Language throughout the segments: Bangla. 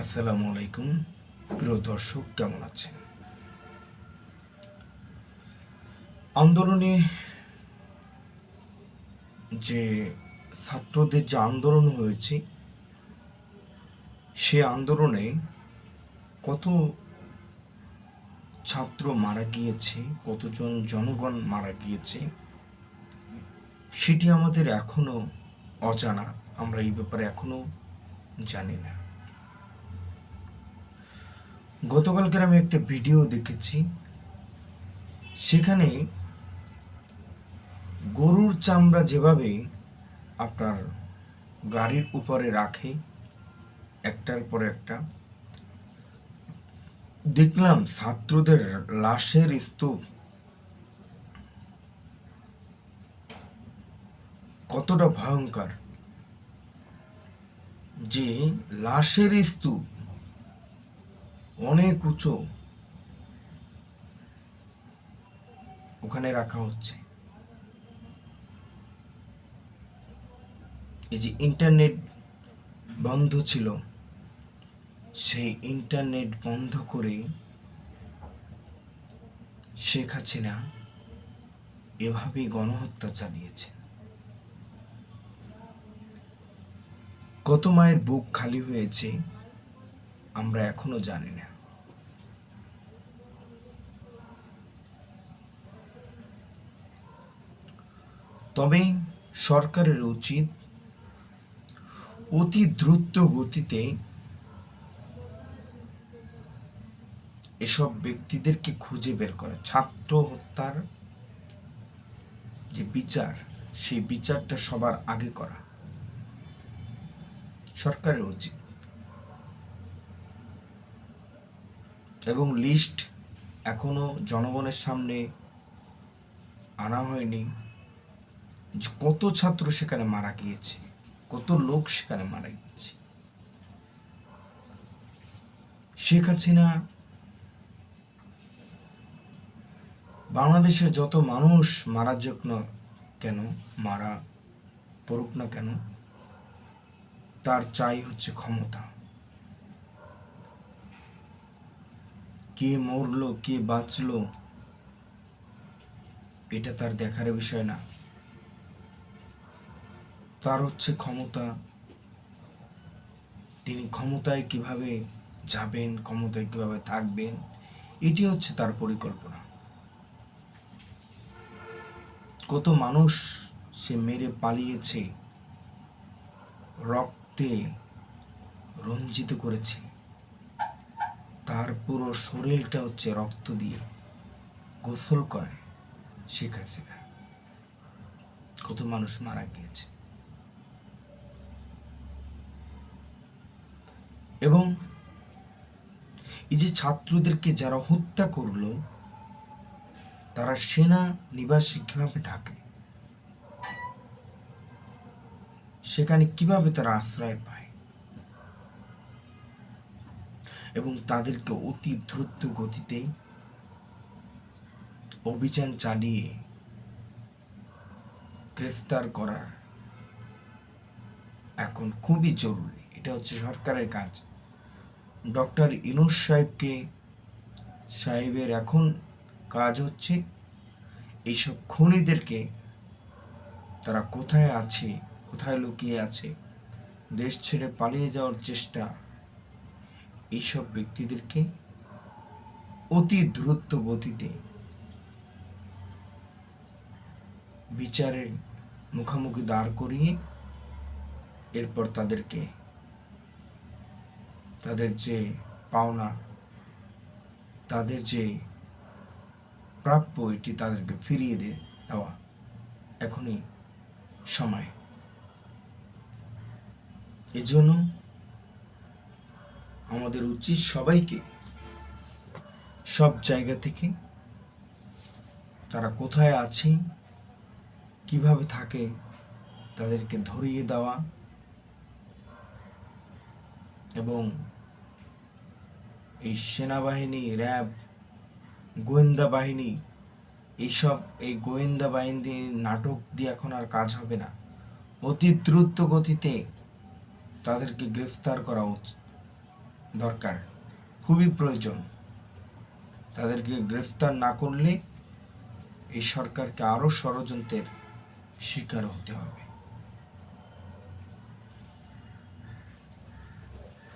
আসসালামু আলাইকুম। প্রিয় দর্শক, কেমন আছেন? আন্দোলনে যে ছাত্রদের যে আন্দোলন হয়েছে, সে আন্দোলনে কত ছাত্র মারা গিয়েছে, কতজন জনগণ মারা গিয়েছে, সেটি আমাদের এখনও অজানা। আমরা এই ব্যাপারে এখনও জানি না। গতকালকের আমি একটা ভিডিও দেখেছি। সেখানে গরুর চামড়া যেভাবে আপনার গাড়ির উপরে রাখে, একটার পর একটা, দেখলাম ছাত্রদের লাশের স্তূপ। কতটা ভয়ঙ্কর যে লাশের স্তূপ অনেক উঁচু। ওখানে রাখা হচ্ছে। এই যে ইন্টারনেট বন্ধ ছিল, সেই ইন্টারনেট বন্ধ করে শেখ হাসিনা এভাবেই গণহত্যা চালিয়েছে। কত মায়ের বুক খালি হয়েছে আমরা এখনও জানি না। তবে সরকারের উচিত অতি দ্রুত গতিতে এসব ব্যক্তিদেরকে খুঁজে বের করা। ছাত্র হত্যার যে বিচার, সেই বিচারটা সবার আগে করা। সরকারের উচিত। এবং লিস্ট এখনও জনগণের সামনে আনা হয়নি। কত ছাত্র সেখানে মারা গিয়েছে, কত লোক সেখানে মারা গিয়েছে। শেখ হাসিনা বাংলাদেশের যত মানুষ মারা যাক না কেন, মারা পড়ুক না কেন, তার চাই হচ্ছে ক্ষমতা। কে মরলো, কে বাঁচলো, এটা তার দেখার বিষয় না। তার হচ্ছে ক্ষমতা। তিনি ক্ষমতায় কীভাবে যাবেন, ক্ষমতায় কীভাবে থাকবেন, এটি হচ্ছে তার পরিকল্পনা। কত মানুষ সে মেরে পালিয়েছে, রক্তে রঞ্জিত করেছে। তার পুরো শরীরটা হচ্ছে রক্ত দিয়ে গোসল করে শেখ হাসিনা। কত মানুষ মারা গিয়েছে। এবং এই যে ছাত্রদেরকে যারা হত্যা করল, তারা সেনা নিবাসী কীভাবে থাকে? সেখানে কীভাবে তারা আশ্রয় পায়? এবং তাদেরকে অতি দ্রুত গতিতেই অভিযান চালিয়ে গ্রেফতার করার এখন খুবই জরুরি। এটা হচ্ছে সরকারের কাজ। ডক্টর ইনুস সাহেবকে, সাহেবের এখন কাজ হচ্ছে এইসব খুনিদেরকে তারা কোথায় আছে, কোথায় লুকিয়ে আছে, দেশ ছেড়ে পালিয়ে যাওয়ার চেষ্টা এইসব ব্যক্তিদেরকে অতি দ্রুত গতিতে বিচারের মুখোমুখি দাঁড় করিয়ে এরপর তাদেরকে তাদের যে পাওনা, তাদের যে প্রাপ্য এটি তাদেরকে ফিরিয়ে দিয়ে দেওয়া এখনই সময়। এজন্য আমাদের উচিত সবাইকে সব জায়গা থেকে তারা কোথায় আছে, কীভাবে থাকে, তাদেরকে ধরিয়ে দেওয়া এবং এই সেনাবাহিনী, র্যাব, গোয়েন্দা বাহিনী, এইসব, এই গোয়েন্দা বাহিনী নাটক দিয়ে এখন আর কাজ হবে না। অতি দ্রুত গতিতে তাদেরকে গ্রেফতার করা উচিত। দরকার, খুবই প্রয়োজন। তাদেরকে গ্রেফতার না করলে এই সরকারকে আরও ষড়যন্ত্রের শিকার হতে হবে।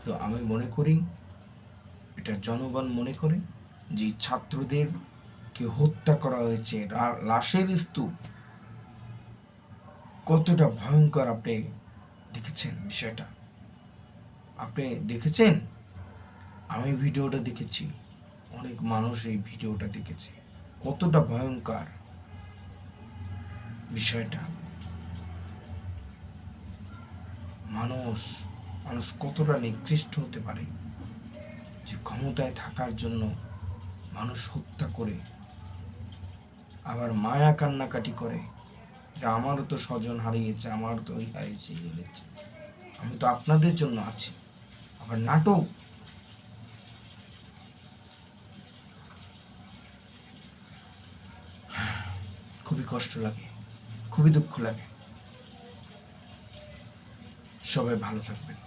তো আমি মনে করি, এটা জনগণ মনে করে যে ছাত্রদের কে হত্যা করা হয়েছে লাশের স্তূপ। কতটা ভয়ঙ্কর আপনি দেখেছেন বিষয়টা? আপনি দেখেছেন? আমি ভিডিওটা দেখেছি। অনেক মানুষ এই ভিডিওটা দেখেছে। কতটা ভয়ঙ্কর বিষয়টা। মানুষ মানুষ কতটা নিকৃষ্ট হতে পারে যে ক্ষমতায় থাকার জন্য মানুষ হত্যা করে, আবার মায়া কান্নাকাটি করে যে আমারও তো স্বজন হারিয়েছে, আমারও তো ওই হারিয়েছে আমি তো আপনাদের জন্য আছি। আবার নাটক খুবই কষ্ট লাগে খুবই দুঃখ লাগে। সবাই ভালো থাকবেন।